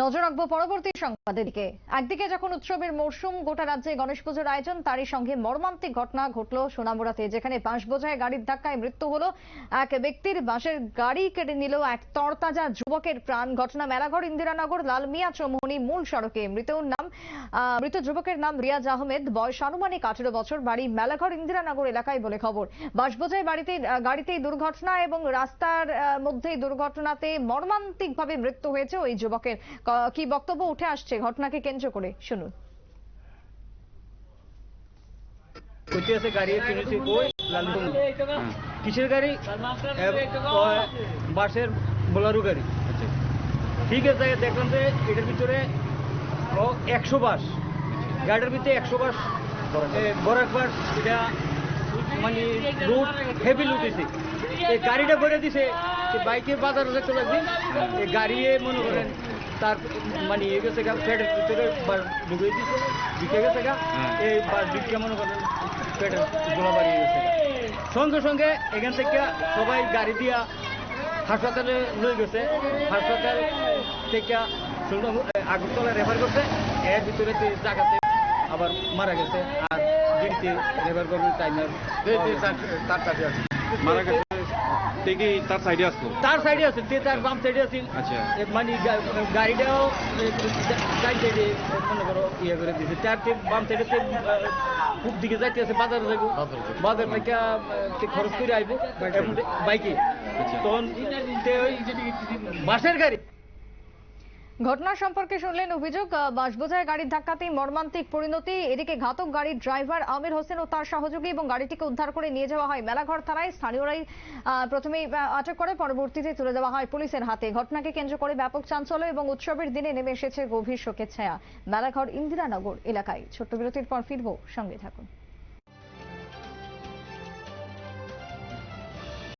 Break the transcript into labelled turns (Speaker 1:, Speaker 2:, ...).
Speaker 1: নজর রাখব পরবর্তী সংবাদের দিকে। একদিকে যখন উৎসবের মরশুম গোটা রাজ্যে গণেশ পুজোর আয়োজন, তারই সঙ্গে মর্মান্তিক ঘটনা ঘটলো সোনামুড়াতে, যেখানে বাঁশ বোঝায় গাড়ির ধাক্কায় মৃত্যু হলো এক ব্যক্তির। বাঁশের গাড়ি কেটে নিল এক তরতাজা যুবকের প্রাণ। ঘটনা মেলাঘর, ইন্দিরানগর, লালমিয়া, চৌমুহনী, মূল সড়কে। মৃতর নাম মৃত যুবকের নাম রিয়াজ আহমেদ। বয়স আনুমানিক আঠেরো বছর। বাড়ি মেলাঘর, ইন্দিরানগর এলাকায় বলে খবর। বাস বোঝায় বাড়িতে গাড়িতেই দুর্ঘটনা এবং রাস্তার মধ্যেই দুর্ঘটনাতে মর্মান্তিকভাবে মৃত্যু হয়েছে ওই যুবকের। ক- বক্তব্য উঠে আসছে? ঘটনাকে কেন্দ্র করে শুনুন।
Speaker 2: কিসের গাড়ি? বাসের বোলারু গাড়ি। ঠিক আছে, দেখলাম যে এটার ভিতরে একশো বাস। গাড়ির ভিতরে একশো বাস বরাক বাস, এটা মানে লুট হেভি লুটেছে এই গাড়িটা ভরে দিছে সে বাইকে বাজার চলে এই গাড়ি মনে করেন তার মানে ইয়ে গেছে গা পেটের ভিতরে ঢুকে গেছে গা এই বাস দিকটা মনে করেন পেটের গোলা বাড়িয়ে গেছে সঙ্গে সঙ্গে এখান থেকে সবাই গাড়ি দিয়া হাসপাতালে লয়ে গেছে। হাসপাতাল থেকে আগরতলা রেফার করছে। এর ভিতরে জায়গাতে আবার মারা গেছে। আর দিনতে রেফার করবে তাই না?
Speaker 3: তার কাছে আছে। মারা গেছে। থেকে তার সাইডে আসলো
Speaker 2: তার সাইডে আছে তে তার বাম সাইডে আছে।
Speaker 3: আচ্ছা।
Speaker 2: মানে গাড়িটাও সাইড সাইডে মনে করো ইয়ে করে দিয়েছে। তার ঠিক বাম সাইডে খুব দিকে যাইতে আছে বাজারে যাইব। বাজার থেকে খরচ করে আইব বাইকে
Speaker 3: আচ্ছা।
Speaker 2: তখন বাসের গাড়ি।
Speaker 1: ঘটনা সম্পর্কে শুনলেন অভিযোগ আহ, বাস বোঝায় গাড়ির ধাক্কাতেই মর্মান্তিক পরিণতি। এদিকে ঘাতক গাড়ির ড্রাইভার আমির হোসেন ও তার সহযোগী এবং গাড়িটিকে উদ্ধার করে নিয়ে যাওয়া হয় মেলাঘর থানায়। স্থানীয়রাই প্রথমেই আটক করে পরবর্তীতে তুলে দেওয়া হয় পুলিশের হাতে। ঘটনাকে কেন্দ্র করে ব্যাপক চাঞ্চল্য এবং উৎসবের দিনে নেমে এসেছে গভীর শোকের ছায়া। মেলাঘর ইন্দিরানগর এলাকায়। ছোট্ট বিরতির পর ফিরবো। সঙ্গে থাকুন।